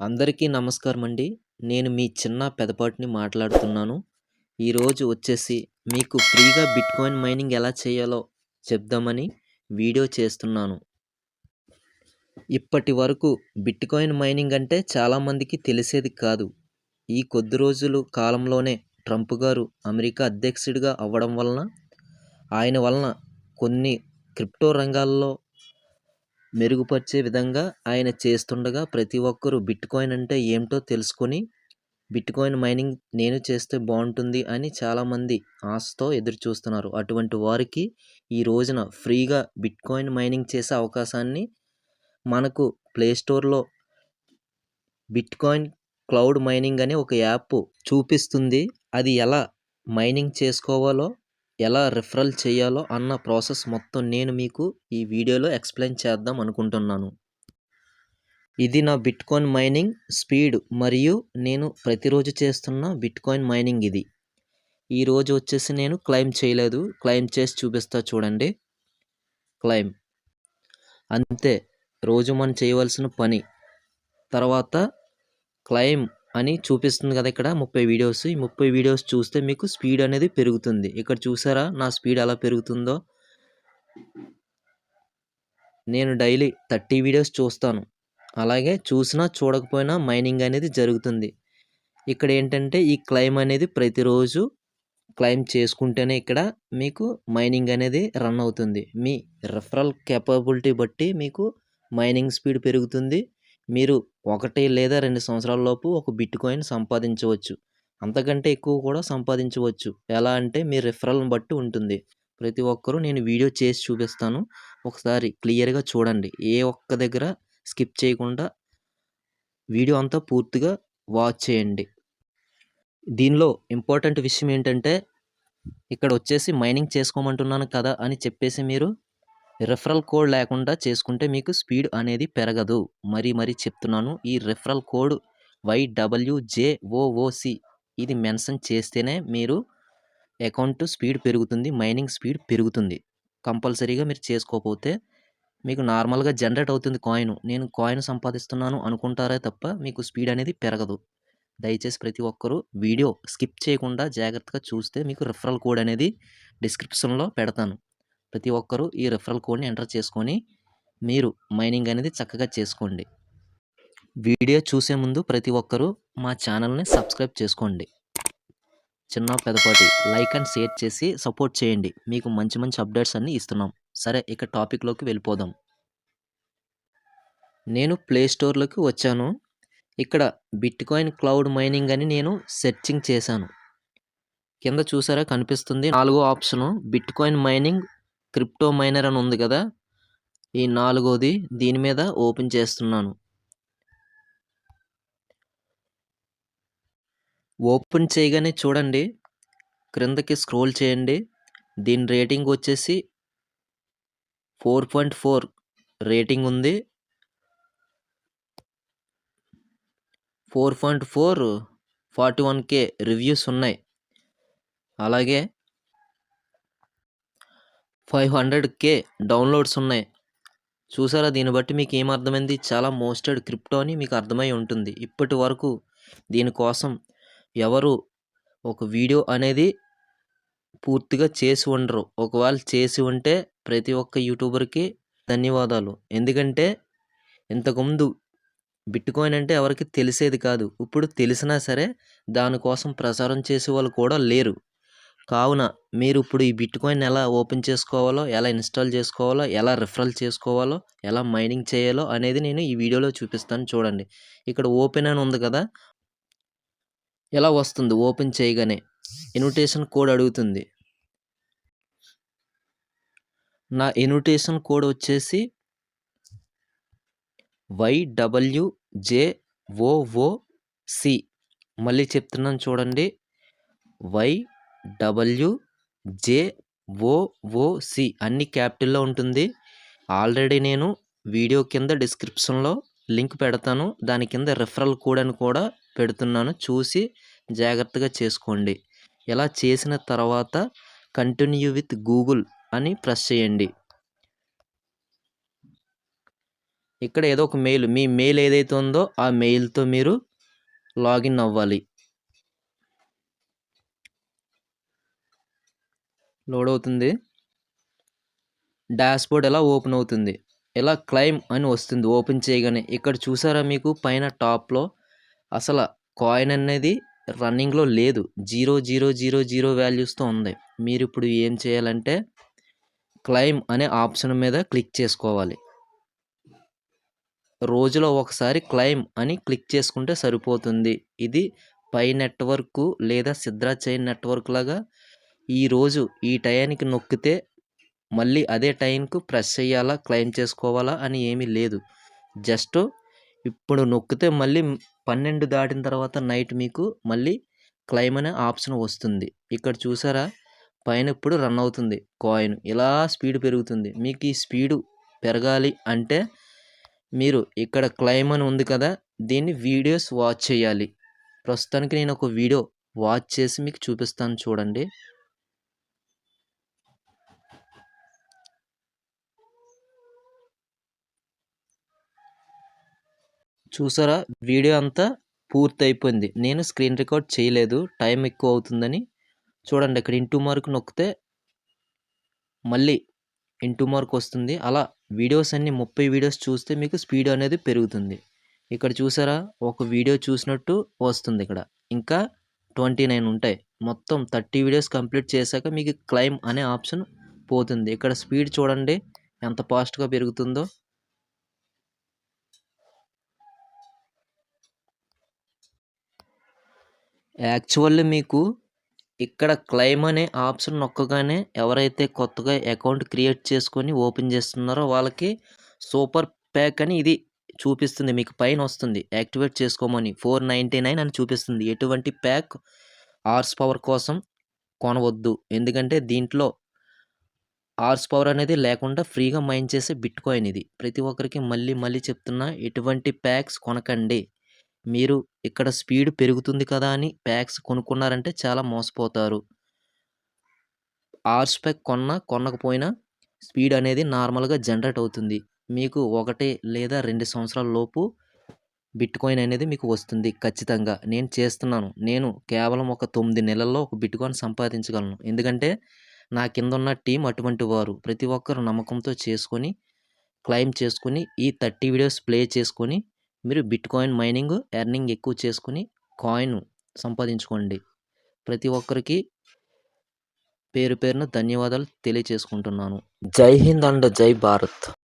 అందరికీ నమస్కారం అండి. నేను మీ చిన్న పెదపాటిని మాట్లాడుతున్నాను. ఈరోజు వచ్చేసి మీకు ఫ్రీగా బిట్కాయిన్ మైనింగ్ ఎలా చేయాలో చెప్దామని వీడియో చేస్తున్నాను. ఇప్పటి వరకు బిట్కాయిన్ మైనింగ్ అంటే చాలామందికి తెలిసేది కాదు. ఈ కొద్ది రోజులు కాలంలోనే ట్రంప్ గారు అమెరికా అధ్యక్షుడిగా అవ్వడం వలన ఆయన వలన కొన్ని క్రిప్టో రంగాల్లో మెరుగుపరిచే విధంగా ఆయన చేస్తుండగా ప్రతి ఒక్కరూ బిట్కాయిన్ అంటే ఏమిటో తెలుసుకొని బిట్కాయిన్ మైనింగ్ నేను చేస్తే బాగుంటుంది అని చాలామంది ఆశతో ఎదురు చూస్తున్నారు అటువంటి వారికి ఈ రోజున ఫ్రీగా బిట్కాయిన్ మైనింగ్ చేసే అవకాశాన్ని మనకు ప్లేస్టోర్లో బిట్కాయిన్ క్లౌడ్ మైనింగ్ అనే ఒక యాప్ చూపిస్తుంది. అది ఎలా మైనింగ్ చేసుకోవాలో ఎలా రిఫరల్ చేయాలో అన్న ప్రాసెస్ మొత్తం నేను మీకు ఈ వీడియోలో ఎక్స్ప్లెయిన్ చేద్దాం అనుకుంటున్నాను. ఇది నా బిట్కాయిన్ మైనింగ్ స్పీడ్ మరియు నేను ప్రతిరోజు చేస్తున్న బిట్కాయిన్ మైనింగ్ ఇది. ఈరోజు వచ్చేసి నేను క్లైమ్ చేయలేదు. క్లైమ్ చేసి చూపిస్తా చూడండి. క్లైమ్. అంతే. రోజు మనం చేయవలసిన పని. తర్వాత క్లైమ్ అని చూపిస్తుంది కదా ఇక్కడ ముప్పై వీడియోస్ ఈ ముప్పై వీడియోస్ చూస్తే మీకు స్పీడ్ అనేది పెరుగుతుంది. ఇక్కడ చూసారా? నా స్పీడ్ ఎలా పెరుగుతుందో? నేను డైలీ థర్టీ వీడియోస్ చూస్తాను. అలాగే చూసినా చూడకపోయినా మైనింగ్ అనేది జరుగుతుంది. ఇక్కడ ఏంటంటే ఈ క్లైమ్ అనేది ప్రతిరోజు క్లైమ్ చేసుకుంటేనే ఇక్కడ మీకు మైనింగ్ అనేది రన్ అవుతుంది. మీ రెఫరల్ కెపబిలిటీ బట్టి మీకు మైనింగ్ స్పీడ్ పెరుగుతుంది. మీరు ఒకటి లేదా రెండు సంవత్సరాలలోపు ఒక బిట్కాయిన్ సంపాదించవచ్చు. అంతకంటే ఎక్కువ కూడా సంపాదించవచ్చు. ఎలా అంటే మీ రిఫరల్ని బట్టి ఉంటుంది. ప్రతి ఒక్కరూ నేను వీడియో చేసి చూపిస్తాను. ఒకసారి క్లియర్గా చూడండి. ఏ ఒక్క దగ్గర స్కిప్ చేయకుండా వీడియో అంతా పూర్తిగా వాచ్ చేయండి. దీనిలో ఇంపార్టెంట్ విషయం ఏంటంటే ఇక్కడ వచ్చేసి మైనింగ్ చేసుకోమంటున్నాను కదా అని చెప్పేసి మీరు రెఫరల్ కోడ్ లేకుండా చేసుకుంటే మీకు స్పీడ్ అనేది పెరగదు. మరీ మరీ చెప్తున్నాను. ఈ రెఫరల్ కోడ్ వైడబ్ల్యూజేఓఓసి ఇది మెన్షన్ చేస్తేనే మీరు అకౌంట్ స్పీడ్ పెరుగుతుంది మైనింగ్ స్పీడ్ పెరుగుతుంది. కంపల్సరీగా మీరు చేసుకోకపోతే మీకు నార్మల్గా జనరేట్ అవుతుంది కాయిన్. నేను కాయిన్ సంపాదిస్తున్నాను అనుకుంటారే తప్ప మీకు స్పీడ్ అనేది పెరగదు. దయచేసి ప్రతి ఒక్కరూ వీడియో స్కిప్ చేయకుండా జాగ్రత్తగా చూస్తే మీకు రెఫరల్ కోడ్ అనేది డిస్క్రిప్షన్లో పెడతాను. ప్రతి ఒక్కరూ ఈ రెఫరల్ కోడ్ని ఎంటర్ చేసుకొని మీరు మైనింగ్ అనేది చక్కగా చేసుకోండి. వీడియో చూసే ముందు ప్రతి ఒక్కరూ మా ఛానల్ని సబ్స్క్రైబ్ చేసుకోండి. చిన్న పెదపాటి లైక్ అండ్ షేర్ చేసి సపోర్ట్ చేయండి. మీకు మంచి మంచి అప్డేట్స్ అన్నీ ఇస్తున్నాం. సరే ఇక టాపిక్లోకి వెళ్ళిపోదాం. నేను ప్లే స్టోర్లోకి వచ్చాను. ఇక్కడ బిట్ కాయిన్ క్లౌడ్ మైనింగ్ అని నేను సెర్చింగ్ చేశాను. కింద చూసారా కనిపిస్తుంది నాలుగో option bitcoin mining crypto miner అని ఉంది కదా ఈ నాలుగోది దీని మీద ఓపెన్ చేస్తున్నాను. ఓపెన్ చేయగానే చూడండి క్రిందకి స్క్రోల్ చేయండి దీని రేటింగ్ వచ్చేసి ఫోర్ పాయింట్ ఫోర్ రేటింగ్ ఉంది. Four point four forty one K reviews ఉన్నాయి. అలాగే ఫైవ్ హండ్రెడ్ కే డౌన్లోడ్స్ ఉన్నాయి. చూసారా? దీన్ని బట్టి మీకు ఏం అర్థమైంది? చాలా మోస్టెడ్ క్రిప్టో అని మీకు అర్థమై ఉంటుంది. ఇప్పటి వరకు దీనికోసం ఎవరు ఒక వీడియో అనేది పూర్తిగా చేసి ఉండరు. ఒకవేళ చేసి ఉంటే ప్రతి ఒక్క యూట్యూబర్కి ధన్యవాదాలు. ఎందుకంటే ఇంతకుముందు బిట్కాయిన్ అంటే ఎవరికి తెలిసేది కాదు. ఇప్పుడు తెలిసినా సరే దానికోసం ప్రచారం చేసే వాళ్ళు కూడా లేరు. కావున మీరు ఇప్పుడు ఈ బిట్కాయిన్ ఎలా ఓపెన్ చేసుకోవాలో ఎలా ఇన్స్టాల్ చేసుకోవాలో ఎలా రిఫరల్ చేసుకోవాలో ఎలా మైనింగ్ చేయాలో అనేది నేను ఈ వీడియోలో చూపిస్తాను చూడండి. ఇక్కడ ఓపెన్ అని ఉంది కదా? ఎలా వస్తుంది? ఓపెన్ చేయగానే ఇన్విటేషన్ కోడ్ అడుగుతుంది. నా ఇన్విటేషన్ కోడ్ వచ్చేసి వైడబ్ల్యూజేఓఓసి మళ్ళీ చెప్తున్నాను చూడండి. వై డబ్ల్యూ జేఓఓసి అన్ని క్యాపిటల్లో ఉంటుంది. ఆల్రెడీ నేను వీడియో కింద డిస్క్రిప్షన్లో లింక్ పెడతాను. దాని కింద రెఫరల్ కోడ్ అని కూడా పెడుతున్నాను. చూసి జాగ్రత్తగా చేసుకోండి. ఇలా చేసిన తర్వాత కంటిన్యూ విత్ గూగుల్ అని ప్రెస్ చేయండి. ఇక్కడ ఏదో ఒక మెయిల్. మీ మెయిల్ ఏదైతే ఉందో ఆ మెయిల్తో మీరు లాగిన్ అవ్వాలి. లోడ్ అవుతుంది డాష్బోర్డ్ ఎలా ఓపెన్ అవుతుంది? ఇలా క్లైమ్ అని వస్తుంది? ఓపెన్ చేయగానే ఇక్కడ చూసారా మీకు? పైన టాప్లో అసలు కాయిన్ అనేది రన్నింగ్లో లేదు. జీరో జీరో జీరో జీరో వాల్యూస్తో ఉంది. మీరు ఇప్పుడు ఏం చేయాలంటే క్లైమ్ అనే ఆప్షన్ మీద క్లిక్ చేసుకోవాలి. రోజులో ఒకసారి క్లైమ్ అని క్లిక్ చేసుకుంటే సరిపోతుంది. ఇది పై నెట్వర్క్ లేదా సిద్రా చైన్ నెట్వర్క్ లాగా ఈరోజు ఈ టయానికి నొక్కితే మళ్ళీ అదే టైంకు ప్రెస్ చేయాలా క్లైమ్ చేసుకోవాలా అని ఏమీ లేదు. జస్ట్ ఇప్పుడు నొక్కితే మళ్ళీ పన్నెండు దాటిన తర్వాత నైట్ మీకు మళ్ళీ క్లైమ్ అనే ఆప్షన్ వస్తుంది. ఇక్కడ చూసారా? పైన ఇప్పుడు రన్ అవుతుంది. కాయిన్ ఇలా స్పీడ్ పెరుగుతుంది. మీకు ఈ స్పీడు పెరగాలి అంటే మీరు ఇక్కడ క్లైమ్ అని ఉంది కదా దీన్ని వీడియోస్ వాచ్ చేయాలి. ప్రస్తుతానికి నేను ఒక వీడియో వాచ్ చేసి మీకు చూపిస్తాను చూడండి. చూసారా? వీడియో అంతా పూర్తి అయిపోయింది నేను స్క్రీన్ రికార్డ్ చేయలేదు. టైం ఎక్కువ అవుతుందని చూడండి ఇక్కడ ఇంటూ మార్క్ నొక్కితే మళ్ళీ ఇంటూ మార్క్ వస్తుంది. అలా వీడియోస్ అన్ని ముప్పై వీడియోస్ చూస్తే మీకు స్పీడ్ అనేది పెరుగుతుంది. ఇక్కడ చూసారా? ఒక వీడియో చూసినట్టు వస్తుంది ఇక్కడ. ఇంకా ట్వంటీ నైన్ ఉంటాయి. మొత్తం థర్టీ వీడియోస్ కంప్లీట్ చేశాక మీకు క్లైమ్ అనే ఆప్షన్ పోతుంది. ఇక్కడ స్పీడ్ చూడండి ఎంత ఫాస్ట్గా పెరుగుతుందో. యాక్చువల్లీ మీకు ఇక్కడ క్లైమ్ అనే ఆప్షన్ నొక్కగానే ఎవరైతే కొత్తగా అకౌంట్ క్రియేట్ చేసుకొని ఓపెన్ చేస్తున్నారో వాళ్ళకి సూపర్ ప్యాక్ అని ఇది చూపిస్తుంది. మీకు పైన వస్తుంది. యాక్టివేట్ చేసుకోమని ఫోర్ నైంటీ నైన్ అని చూపిస్తుంది. ఎటువంటి ప్యాక్ ఆర్స్ పవర్ కోసం కొనవద్దు. ఎందుకంటే దీంట్లో ఆర్స్ పవర్ అనేది లేకుండా ఫ్రీగా మైన్ చేసే బిట్ కాయిన్ ఇది. ప్రతి ఒక్కరికి మళ్ళీ మళ్ళీ చెప్తున్నా ఎటువంటి ప్యాక్స్ కొనకండి. మీరు ఇక్కడ స్పీడ్ పెరుగుతుంది కదా అని ప్యాక్స్ కొనుక్కున్నారంటే చాలా మోసపోతారు. ఆర్స్ ప్యాక్ కొన్నా కొనకపోయినా స్పీడ్ అనేది నార్మల్గా జనరేట్ అవుతుంది. మీకు ఒకటి లేదా రెండు సంవత్సరాల లోపు బిట్కాయిన్ అనేది మీకు వస్తుంది ఖచ్చితంగా. నేను చేస్తున్నాను. నేను కేవలం ఒక తొమ్మిది నెలల్లో ఒక బిట్కాయిన్ సంపాదించగలను. ఎందుకంటే నా కింద ఉన్న టీం అటువంటి వారు. ప్రతి ఒక్కరు నమ్మకంతో చేసుకొని క్లైమ్ చేసుకొని ఈ థర్టీ వీడియోస్ ప్లే చేసుకొని మీరు బిట్ కాయిన్ మైనింగ్ ఎర్నింగ్ ఎక్కువ చేసుకుని కాయిన్ సంపాదించుకోండి. ప్రతి ఒక్కరికి పేరు పేరున ధన్యవాదాలు తెలియచేసుకుంటున్నాను. జై హింద్ అండ్ జై భారత్.